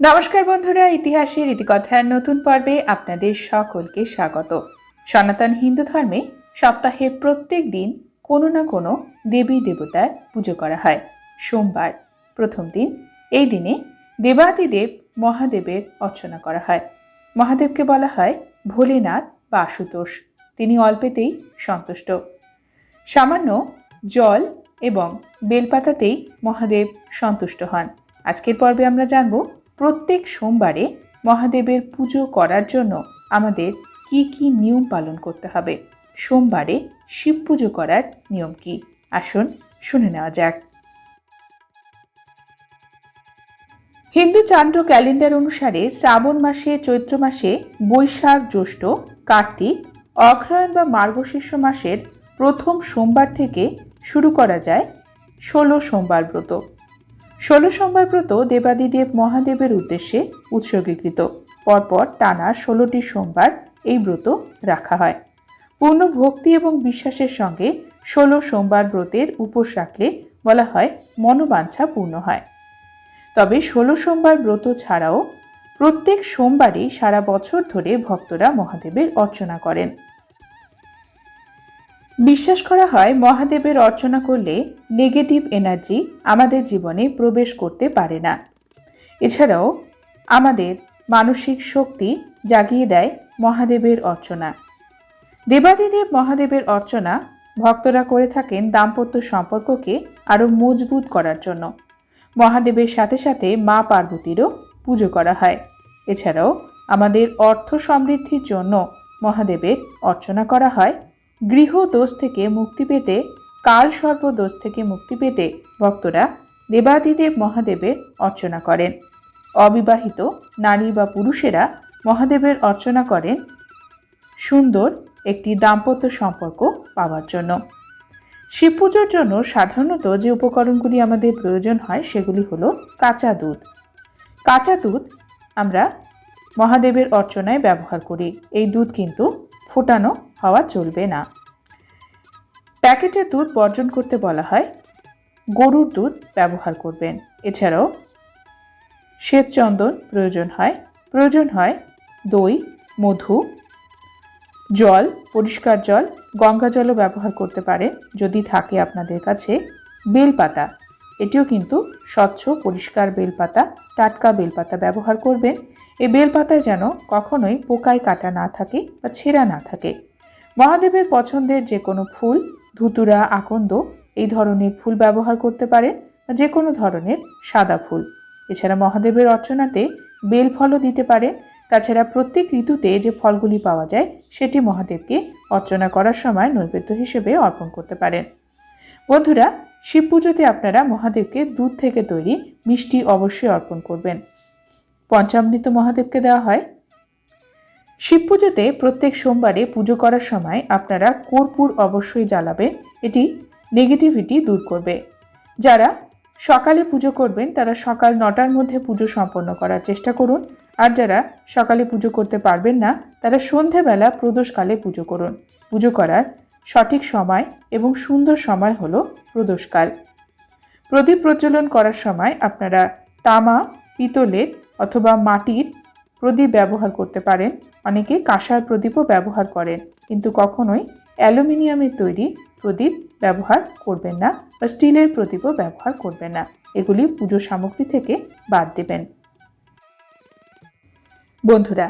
নমস্কার বন্ধুরা, ইতিহাসের ইতিকথার নতুন পর্বে আপনাদের সকলকে স্বাগত। সনাতন হিন্দু ধর্মে সপ্তাহের প্রত্যেক দিন কোনো না কোনো দেবী দেবতার পুজো করা হয়। সোমবার, প্রথম দিন, এই দিনে দেবাদিদেব মহাদেবের অর্চনা করা হয়। মহাদেবকে বলা হয় ভোলেনাথ বা আশুতোষ। তিনি অল্পেতেই সন্তুষ্ট। সামান্য জল এবং বেলপাতাতেই মহাদেব সন্তুষ্ট হন। আজকের পর্বে আমরা জানব প্রত্যেক সোমবারে মহাদেবের পুজো করার জন্য আমাদের কি কি নিয়ম পালন করতে হবে? সোমবারে শিব পুজো করার নিয়ম কি? আসুন শুনে নেওয়া যাক। হিন্দু চান্দ্র ক্যালেন্ডার অনুসারে শ্রাবণ মাসে, চৈত্র মাসে বৈশাখ, জ্যৈষ্ঠ, কার্তিক, অগ্রহায়ণ বা মার্গশীর্ষ মাসের প্রথম সোমবার থেকে শুরু করা যায় ষোলো সোমবার ব্রত। ষোলো সোমবার ব্রত দেবাদিদেব মহাদেবের উদ্দেশ্যে উৎসর্গীকৃত। পরপর টানা ষোলোটি সোমবার এই ব্রত রাখা হয়। পূর্ণ ভক্তি এবং বিশ্বাসের সঙ্গে ষোলো সোমবার ব্রতের উপোস রাখলে বলা হয় মনোবাঞ্ছা পূর্ণ হয়। তবে ষোলো সোমবার ব্রত ছাড়াও প্রত্যেক সোমবারই সারা বছর ধরে ভক্তরা মহাদেবের অর্চনা করেন। বিশ্বাস করা হয় মহাদেবের অর্চনা করলে নেগেটিভ এনার্জি আমাদের জীবনে প্রবেশ করতে পারে না। এছাড়াও আমাদের মানসিক শক্তি জাগিয়ে দেয় মহাদেবের অর্চনা। দেবাদিদেব মহাদেবের অর্চনা ভক্তরা করে থাকেন দাম্পত্য সম্পর্ককে আরও মজবুত করার জন্য। মহাদেবের সাথে সাথে মা পার্বতীরও পুজো করা হয়। এছাড়াও আমাদের অর্থ সমৃদ্ধির জন্য মহাদেবের অর্চনা করা হয় গৃহ দোষ থেকে মুক্তি পেতে, কাল সর্প দোষ থেকে মুক্তি পেতে ভক্তরা দেবাদিদেব মহাদেবের অর্চনা করেন। অবিবাহিত নারী বা পুরুষেরা মহাদেবের অর্চনা করেন। সুন্দর একটি দাম্পত্য সম্পর্ক পাওয়ার জন্য। শিব পুজোর জন্য সাধারণত যে উপকরণগুলি আমাদের প্রয়োজন হয় সেগুলি হলো কাঁচা দুধ। কাঁচা দুধ আমরা মহাদেবের অর্চনায় ব্যবহার করি। এই দুধ কিন্তু ফোটানো হওয়া চলবে না। প্যাকেটের দুধ বর্জন করতে বলা হয়। গরুর দুধ ব্যবহার করবেন। এছাড়াও শ্বেতচন্দন প্রয়োজন হয়। প্রয়োজন হয় দই, মধু, জল, পরিষ্কার জল, গঙ্গা জলও ব্যবহার করতে পারেন। যদি থাকে আপনাদের কাছে, বেলপাতা। এটিও কিন্তু স্বচ্ছ, পরিষ্কার বেলপাতা, টাটকা বেলপাতা ব্যবহার করবেন। এই বেলপাতায় যেন কখনোই পোকায় কাটা না থাকে বা ছেঁড়া না থাকে। মহাদেবের পছন্দের যে কোনো ফুল, ধুতুরা, আকন্দ, এই ধরনের ফুল ব্যবহার করতে পারেন বা যে কোনো ধরনের সাদা ফুল। এছাড়া মহাদেবের অর্চনাতে বেল ফলও দিতে পারেন। তাছাড়া প্রত্যেক ঋতুতে যে ফলগুলি পাওয়া যায়, সেটি মহাদেবকে অর্চনা করার সময় নৈবেদ্য হিসেবে অর্পণ করতে পারেন। বন্ধুরা শিব পুজোতে আপনারা মহাদেবকে দুধ থেকে তৈরি মিষ্টি অবশ্যই অর্পণ করবেন। পঞ্চামৃত মহাদেবকে দেওয়া হয়। শিব পুজোতে প্রত্যেক সোমবারে পুজো করার সময় আপনারা কর্পূর অবশ্যই জ্বালাবেন। এটি নেগেটিভিটি দূর করবে। যারা সকালে পুজো করবেন, তারা সকাল নটার মধ্যে পুজো সম্পন্ন করার চেষ্টা করুন। আর যারা সকালে পুজো করতে পারবেন না, তারা সন্ধেবেলা প্রদোষকালে পুজো করুন। পুজো করার সঠিক সময় এবং সুন্দর সময় হল প্রদোষকাল। প্রদীপ প্রজ্বলন করার সময় আপনারা তামা, পিতলের অথবা মাটির প্রদীপ ব্যবহার করতে পারেন। অনেকে কাঁসার প্রদীপও ব্যবহার করেন, কিন্তু কখনোই অ্যালুমিনিয়ামের তৈরি প্রদীপ ব্যবহার করবেন না বা স্টিলের প্রদীপও ব্যবহার করবেন না। এগুলি পুজো সামগ্রী থেকে বাদ দেবেন। বন্ধুরা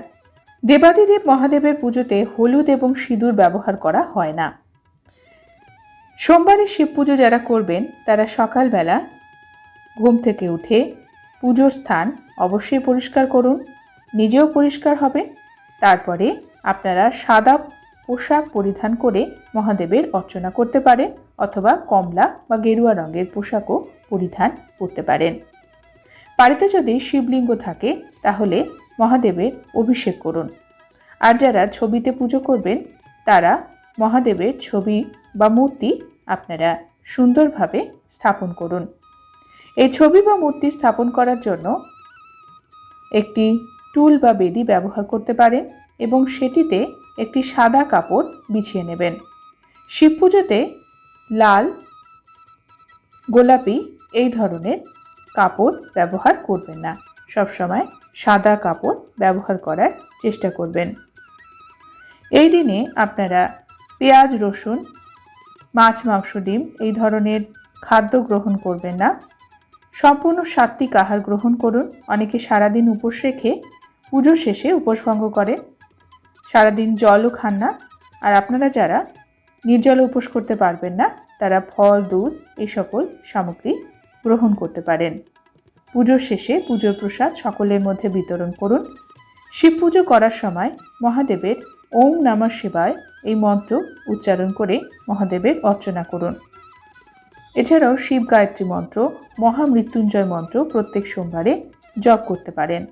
দেবাদিদেব মহাদেবের পুজোতে হলুদ এবং সিঁদুর ব্যবহার করা হয় না। সোমবারে শিব পুজো যারা করবেন, তারা সকালবেলা ঘুম থেকে উঠে পুজোর স্থান অবশ্যই পরিষ্কার করুন, নিজেও পরিষ্কার হবেন। তারপরে আপনারা সাদা পোশাক পরিধান করে মহাদেবের অর্চনা করতে পারেন অথবা কমলা বা গেরুয়া রঙের পোশাকও পরিধান করতে পারেন। বাড়িতে যদি শিবলিঙ্গ থাকে, তাহলে মহাদেবের অভিষেক করুন। আর যারা ছবিতে পুজো করবেন, তারা মহাদেবের ছবি বা মূর্তি আপনারা সুন্দরভাবে স্থাপন করুন। এই ছবি বা মূর্তি স্থাপন করার জন্য একটি টুল বা বেদি ব্যবহার করতে পারেন এবং সেটিতে একটি সাদা কাপড় বিছিয়ে নেবেন। শিব পুজোতে লাল, গোলাপি এই ধরনের কাপড় ব্যবহার করবেন না। সবসময় সাদা কাপড় ব্যবহার করার চেষ্টা করবেন। এই দিনে আপনারা পেঁয়াজ, রসুন, মাছ, মাংস, ডিম এই ধরনের খাদ্য গ্রহণ করবেন না। সম্পূর্ণ সাত্বিক আহার গ্রহণ করুন। অনেকে সারাদিন উপোস রেখে পুজো শেষে উপোসভঙ্গ করেন। সারাদিন জলও খান না। আর আপনারা যারা নির্জলে উপোস করতে পারবেন না, তারা ফল, দুধ এই সকল সামগ্রী গ্রহণ করতে পারেন। পুজোর শেষে পুজোর প্রসাদ সকলের মধ্যে বিতরণ করুন। শিব পুজো করার সময় মহাদেবের ওম নমঃ শিবায় এই মন্ত্র উচ্চারণ করে মহাদেবের অর্চনা করুন। এছাড়াও শিব গায়ত্রী মন্ত্র, মহামৃত্যুঞ্জয় মন্ত্র প্রত্যেক সোমবারে জপ করতে পারেন।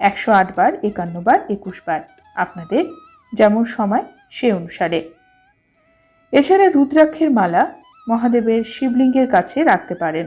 একশো আটবার একান্ন বার, একুশ বার। আপনাদের যেমন সময় সে অনুসারে। এছাড়া রুদ্রাক্ষের মালা মহাদেবের শিবলিঙ্গের কাছে রাখতে পারেন।